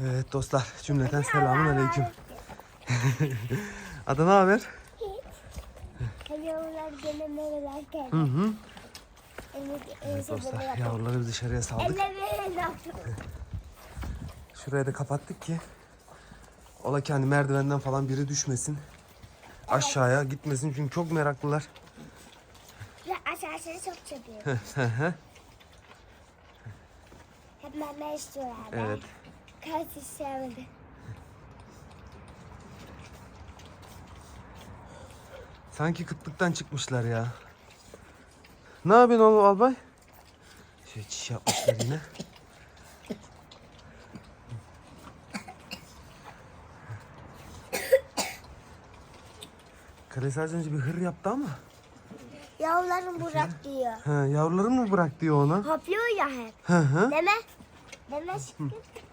Evet dostlar cümleten selamun aleyküm. Ada ne haber? Yavrular gene geldi. Hı hı. Evet, Evet dostlar yavruları biz dışarıya saldık. Şuraya da kapattık ki ola kendi merdivenden falan biri düşmesin. Aşağıya gitmesin çünkü çok meraklılar. Ve aşağısını çok seviyorum. Hep meme istiyorlar. evet. Kaç sevmedi. Sanki kıtlıktan çıkmışlar ya. Ne yapıyorsun oğlum albay? Şey çiş yapmışlar yine. Kalesi az önce bir hır yaptı ama. Yavrularım bırak diyor. Ha, yavruları mı bırak diyor ona? Hoplıyor ya hep. Hı hı. Deme. Deme şıkkı.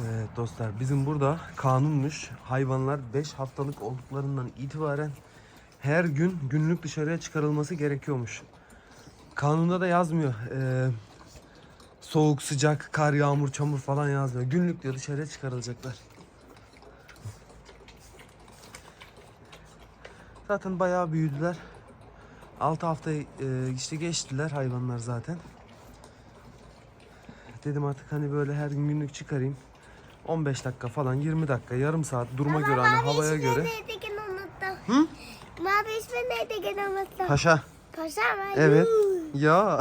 Evet dostlar bizim burada kanunmuş. Hayvanlar 5 haftalık olduklarından itibaren her gün günlük dışarıya çıkarılması gerekiyormuş. Kanunda da yazmıyor. Ee, soğuk, sıcak, kar, yağmur, çamur falan yazmıyor. Günlük diyor dışarıya çıkarılacaklar. Zaten bayağı büyüdüler. 6 haftayı e, işte geçtiler hayvanlar zaten. Dedim artık hani böyle her gün günlük çıkarayım. 15 dakika falan 20 dakika yarım saat duruma göre hani havaya göre. Neydi gene unuttum. Hı? Mavi ismi neydi gene unuttum. Paşa. Paşa mı? Evet. Ya.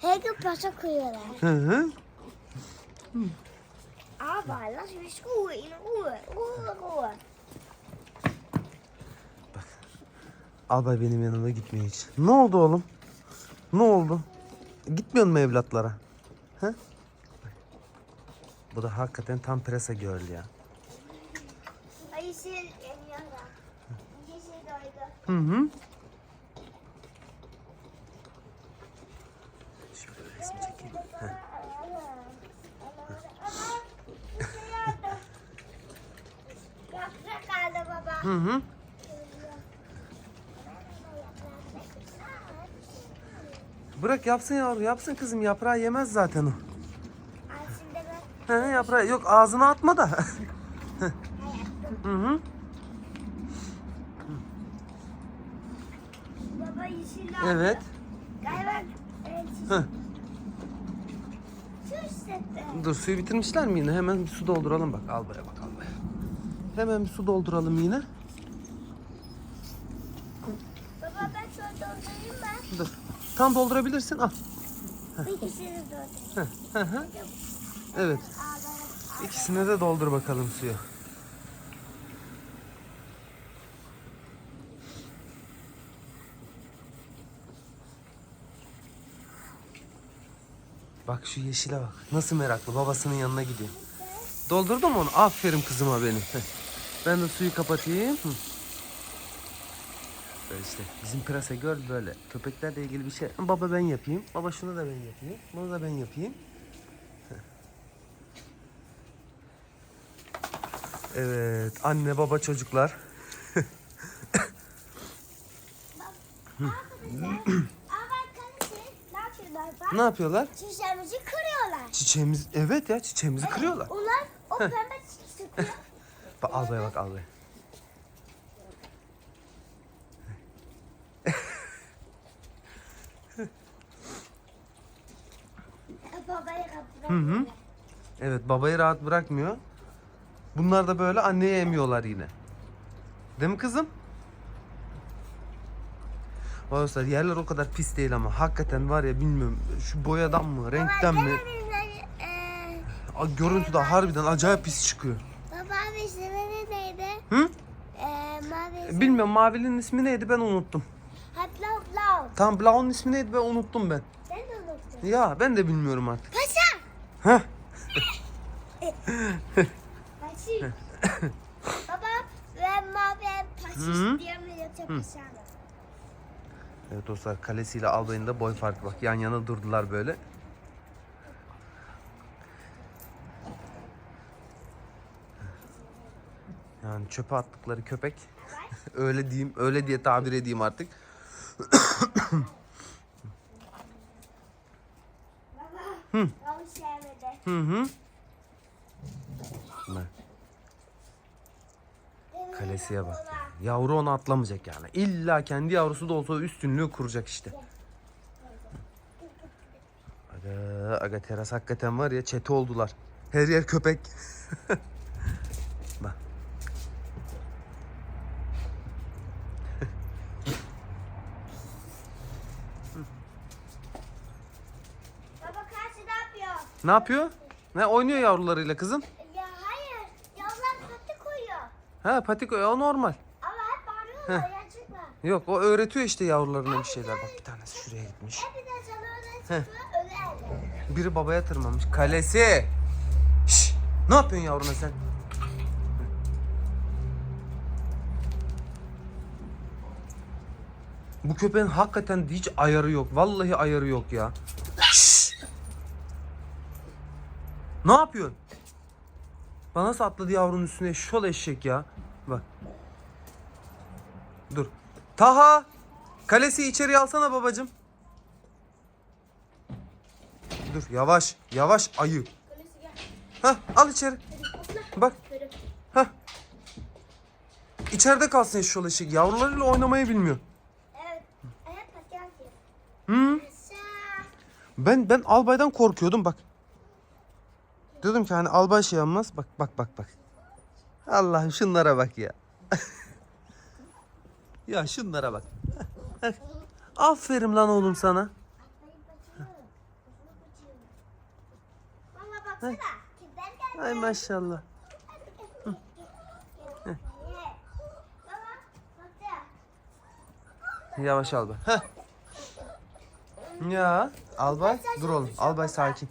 Her gün paşa koyuyorlar. Hı hı. Aber lass mich Ruhe, in Ruhe, Ruhe, Ruhe. Albay benim yanıma gitmiyor hiç. Ne oldu oğlum? Ne oldu? Gitmiyor mu evlatlara? He? Bu da hakikaten tam presa girl ya. Yanıyor. Yeşil doydu. Hı hı. Şöyle resim çekeyim. Heh. Hı hı. Bırak yapsın yavru yapsın kızım yaprağı yemez zaten o. He yaprağı yok ağzına atma da. hı hı. baba yeşil. Evet. Galiba evet, hissetti. Dur suyu bitirmişler mi yine? Hemen bir su dolduralım bak. Al buraya bak al buraya. Hemen bir su dolduralım yine. Baba ben şöyle doldurayım mı? Dur. Tam doldurabilirsin. Al. İkisini doldurayım. Hı hı. Evet. İkisine de doldur bakalım suyu. Bak şu yeşile bak. Nasıl meraklı. Babasının yanına gidiyor. Doldurdun mu onu? Aferin kızıma benim. Ben de suyu kapatayım. Böyle işte bizim prasa göl böyle. Köpeklerle ilgili bir şey. Baba ben yapayım. Baba şunu da ben yapayım. Bunu da ben yapayım. Evet, anne baba çocuklar. Ne yapıyorlar? Çiçeğimizi kırıyorlar. Çiçeğimiz, evet ya çiçeğimizi kırıyorlar. Onlar o pembe çiçeği sıkıyor. Bak al bak al buraya. Babaya kapıda. Hı hı. Evet babayı rahat bırakmıyor. Bunlar da böyle anneye emiyorlar yine. Değil mi kızım? Arkadaşlar yerler o kadar pis değil ama hakikaten var ya bilmiyorum şu boyadan mı renkten mi Eee, A, görüntü de harbiden acayip pis çıkıyor. baba ismi neydi? Hı? Eee mavi. Bilmiyorum mavinin ismi neydi ben unuttum. Ha blau blau. Tam Blau'nun ismi neydi ben unuttum ben. Ben de unuttum. Ya ben de bilmiyorum artık. Paşa. Heh. Baba ben mavi paşa Hı. yoksa paşa mı? Evet dostlar kalesiyle albayın da boy farkı bak yan yana durdular böyle. Yani çöpe attıkları köpek. öyle diyeyim, öyle diye tabir edeyim artık. Baba Hı. Onu sevmedi. Hı hı. Bak, kalesiye bak. Yavru onu atlamayacak yani. İlla kendi yavrusu da olsa üstünlüğü kuracak işte. Aga, aga teras hakikaten var ya çete oldular. Her yer köpek. Bak. Baba karşı ne yapıyor? Ne yapıyor? Ne oynuyor yavrularıyla kızım? Ya hayır. Yavrular patı koyuyor. Ha patik o normal. Ama hep bağırıyorlar. Yok o öğretiyor işte yavrularına bir şeyler. Bak bir tanesi şuraya gitmiş. Hep de sana öyle çıkıyor. Öyle. Biri babaya tırmanmış. Kalesi. Şş, ne yapıyorsun yavruna sen? Bu köpeğin hakikaten hiç ayarı yok. Vallahi ayarı yok ya. Şş. Ne yapıyorsun? Bana nasıl atladı yavrunun üstüne? Şol eşek ya. Bak. Dur. Taha. Kalesi içeri alsana babacım. Dur yavaş. Yavaş ayı. Hah al içeri. Bak. Hah. İçeride kalsın eşşoğlu eşek. Yavrularıyla oynamayı bilmiyor. Hı? Ben ben albaydan korkuyordum bak. Diyordum ki hani albay şey yapmaz. Bak bak bak bak. Allah'ım şunlara bak ya. ya şunlara bak. Aferin lan oğlum sana. Geldi? Ay maşallah. Baksana. Yavaş albay. Heh. Ya albay dur oğlum. Albay sakin.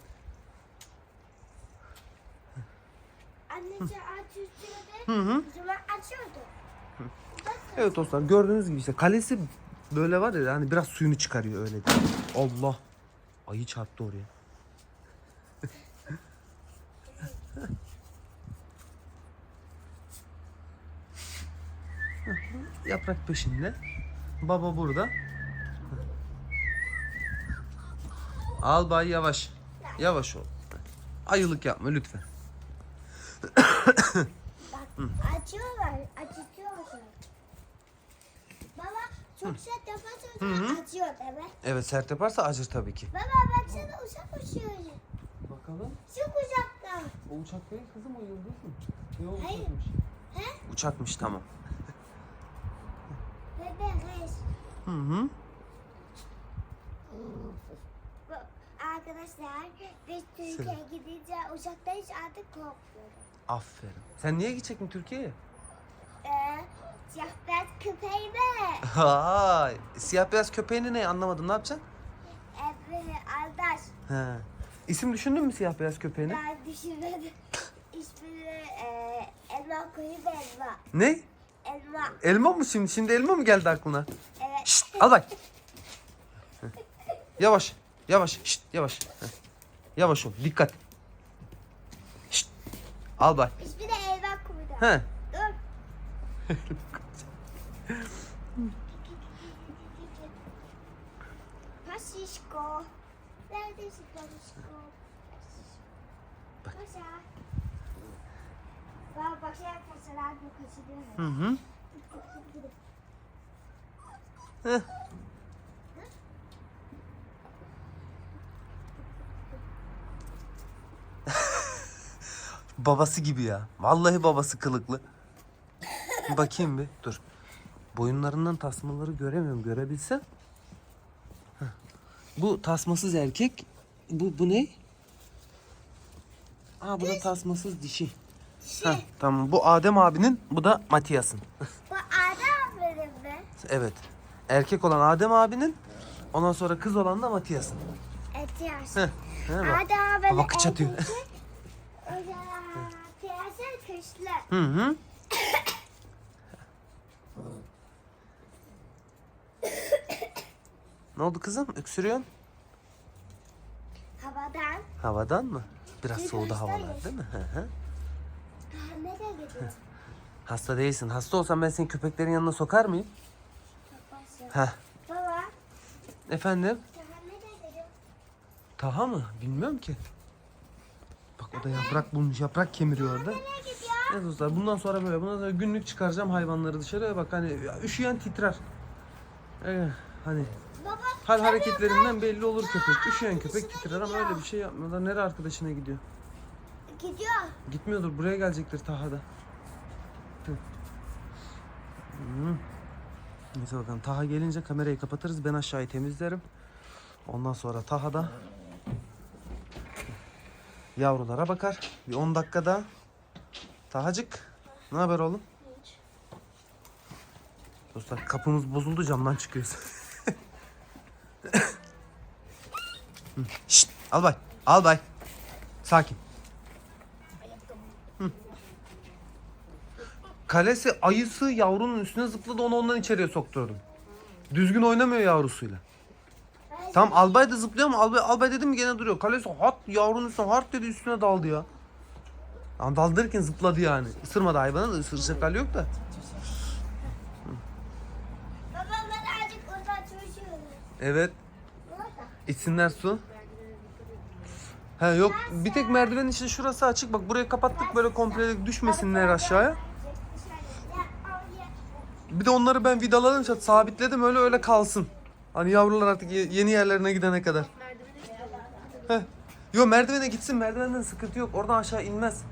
Hı hı. Evet dostlar gördüğünüz gibi işte kalesi böyle var ya hani biraz suyunu çıkarıyor öyle de. Allah. Ayı çarptı oraya. Yaprak peşinde. Baba burada. Al bay yavaş. Yavaş ol. Ayılık yapma lütfen. Açıyorlar. Acıtıyorlar. Baba çok sert yaparsa o değil mi? Evet sert yaparsa acır tabii ki. Baba baksana uçak uçuyor. Bakalım. Şu uçakta. O uçak değil kızım o yıldız mı? Yok Hayır. uçakmış. He? Uçakmış tamam. Bebe reis. Hı hı. Arkadaşlar biz Türkiye'ye gidince uçakta hiç artık korkmuyoruz. Aferin. Sen niye gideceksin Türkiye'ye? Ee, siyah beyaz köpeğime. Hay. Siyah beyaz köpeğini ne anlamadım ne yapacaksın? Evet, Aldaş. He. İsim düşündün mü siyah beyaz köpeğini? Ben düşünmedim. İsmini e, elma koyup elma. Ne? Elma. Elma mı şimdi? Şimdi elma mı geldi aklına? Evet. Şşt al bak. Yavaş. Yavaş. Şşt yavaş. Heh. Yavaş ol. Dikkat. Al bak. İsmi de elma koydu. He. Dur. Pasişko. Neredesin Pasişko? Bak. Paşa. Bak şey yapmasalar bu kaçırıyor. Hı hı. Heh. Babası gibi ya. Vallahi babası kılıklı. Bakayım bir. Dur. Boyunlarından tasmaları göremiyorum. Görebilsem. Heh. Bu tasmasız erkek. Bu bu ne? Aa bu da tasmasız dişi. Heh, tamam. Bu Adem abinin, bu da Matias'ın. Bu Adem benim mi? Evet. Erkek olan Adem abinin, ondan sonra kız olan da Matias'ın. Etiyaz. Heh. Adem benim Baba kıç atıyor. Piyasa kışlı. Hı hı. ne oldu kızım? Öksürüyorsun. Havadan. Havadan mı? Biraz soğudu havalar değil mi? Hı hı. Hasta değilsin. Hasta olsan ben seni köpeklerin yanına sokar mıyım? Heh. Baba. Efendim? Taha mı? Bilmiyorum ki. Bak o da yaprak bulmuş. Yaprak kemiriyor orada. Evet dostlar bundan sonra böyle. Bundan sonra günlük çıkaracağım hayvanları dışarıya. Bak hani üşüyen titrer. Ee, hani hal hareketlerinden belli olur köpek. Üşüyen köpek titrer ama öyle bir şey yapmıyorlar. Nereye arkadaşına gidiyor? gidiyor. Gitmiyordur. Buraya gelecektir Taha'da. Hı. Neyse bakalım. Taha gelince kamerayı kapatırız. Ben aşağıyı temizlerim. Ondan sonra Taha da yavrulara bakar. Bir 10 dakikada Tahacık. Ne haber oğlum? Dostlar kapımız bozuldu camdan çıkıyoruz. Şşt, albay. Albay. Sakin. Kalesi ayısı yavrunun üstüne zıpladı onu ondan içeriye sokturdum. Düzgün oynamıyor yavrusuyla. Tam albay da zıplıyor ama albay, albay dedim mi gene duruyor. Kalesi hat yavrunun üstüne hart dedi üstüne daldı ya. Ama daldırırken zıpladı yani. Isırmadı hayvanı da ısıracak hali yok da. Azıcık. Evet içsinler su. He yok bir tek merdiven işte şurası açık bak burayı kapattık böyle komple düşmesinler aşağıya. Bir de onları ben vidaladım işte sabitledim öyle öyle kalsın. Hani yavrular artık ye- yeni yerlerine gidene kadar. Heh. Yo merdivene gitsin merdivenden sıkıntı yok oradan aşağı inmez.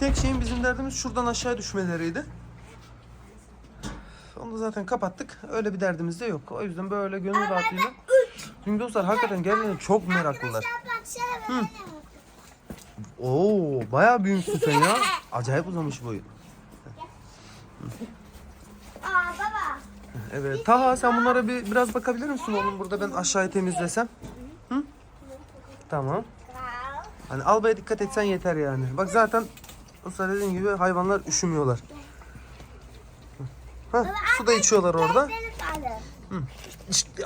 Tek şeyin bizim derdimiz şuradan aşağı düşmeleriydi. Onu da zaten kapattık. Öyle bir derdimiz de yok. O yüzden böyle gönül rahatlığıyla. Şimdi dostlar hakikaten gerçekten çok meraklılar. Oo, bayağı büyümüşsün sen ya. Acayip uzamış boyu. Aa baba. Evet. Taha sen bunlara bir biraz bakabilir misin oğlum burada ben aşağıyı temizlesem? Hı? Tamam. Hani albaya dikkat etsen yeter yani. Bak zaten o dediğim gibi hayvanlar üşümüyorlar. Hah, su da içiyorlar orada. Alın. İşte,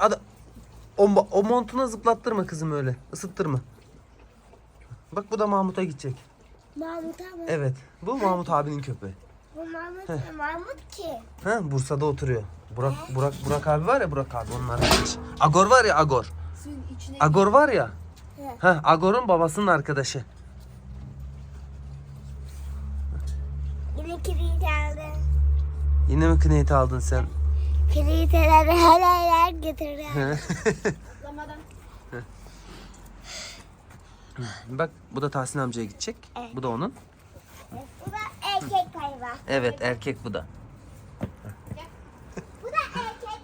o, o montuna zıplattırma kızım öyle. Isıttırma. Bak bu da Mahmut'a gidecek. Mahmut ama. Evet. Bu Mahmut abinin köpeği. Bu Mahmut? Mahmut ki? Ha Bursa'da oturuyor. Burak Burak Burak abi var ya Burak abi onun arkadaşı. Agor var ya Agor. Agor var ya. He. Ha Agor'un babasının arkadaşı. Kilit aldı. Yine mi kıneyeti aldın sen? Kilitleri her yer getiriyor. Bak bu da Tahsin amcaya gidecek. Bu da onun. Bu da erkek hayvan. Evet erkek bu da. Bu da erkek.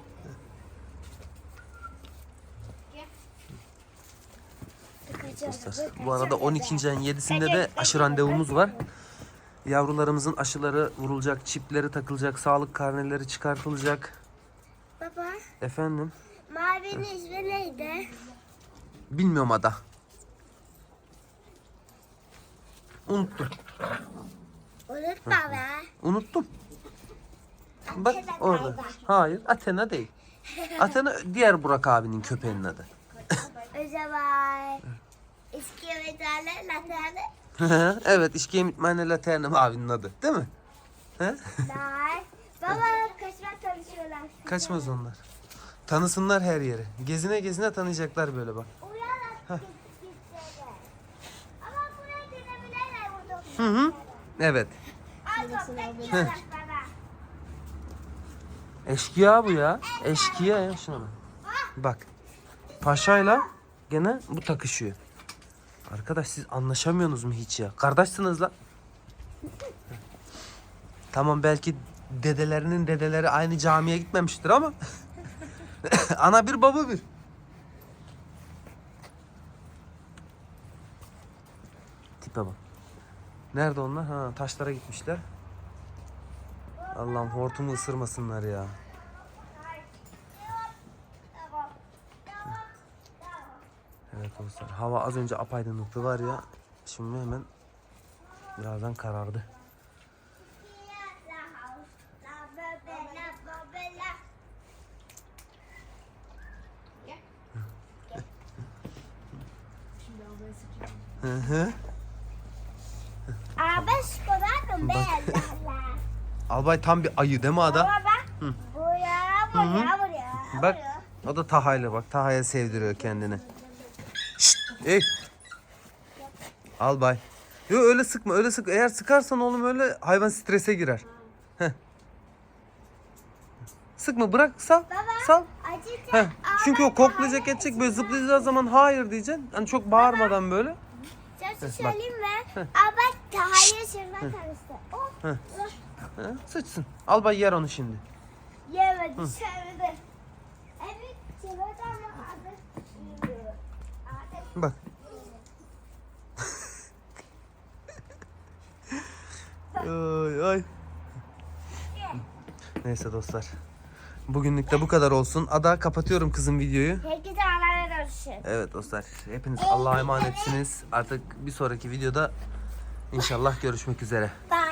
Dostlar. Bu arada 12. ayın 7'sinde de aşı randevumuz var. Yavrularımızın aşıları vurulacak, çipleri takılacak, sağlık karneleri çıkartılacak. Baba, Efendim? mavinin ismi neydi? Bilmiyorum ada. Unuttum. Unutma be. Unuttum. Bak Athena orada. galiba. Hayır Athena değil. Athena diğer Burak abinin köpeğinin adı. O zaman eski medaller laterli. Evet İşkiye Mitmane Laterna abinin adı. Değil mi? He? Baba kaçmak çalışıyorlar. Kaçmaz onlar. Tanısınlar her yeri. Gezine gezine tanıyacaklar böyle bak. Ama buraya burada. Hı hı. Evet. Al bana. Eşkıya bu ya. Eşkıya ya şuna bak. Bak. Paşayla gene bu takışıyor. Arkadaş siz anlaşamıyorsunuz mu hiç ya? Kardeşsiniz lan. tamam belki dedelerinin dedeleri aynı camiye gitmemiştir ama ana bir baba bir. Tipe bak. Nerede onlar? Ha taşlara gitmişler. Allah'ım hortumu ısırmasınlar ya. Tamam. Tamam. Tamam. Evet dostlar hava az önce apaydınlıktı var ya şimdi hemen birazdan karardı. Abi şokoladın be Allah. Albay tam bir ayı değil mi ada? Baba. Buraya buraya buraya. Bak. O da Taha'yla bak. Taha'ya sevdiriyor kendini. Şşt, ey. Al bay. Yo öyle sıkma öyle sık. Eğer sıkarsan oğlum öyle hayvan strese girer. Heh. Sıkma bırak sal. Sal. Acıtıyor. Heh. Çünkü o koklayacak edecek böyle zıplayacağı zaman hayır diyeceksin. Hani çok bağırmadan böyle. Sen bak. söyleyeyim mi? Ama Taha'ya şırma karıştı. Oh. Heh. Ha, sıçsın. Al bay yer onu şimdi. Yemedi, sevdi. Evet, çikolata ama adı yiyor. Adı Bak. ay ay. Neyse dostlar. Bugünlük de bu kadar olsun. Ada kapatıyorum kızım videoyu. Herkese Allah'a görüşürüz. Evet dostlar. Hepiniz Allah'a emanetsiniz. Artık bir sonraki videoda inşallah görüşmek üzere. Bye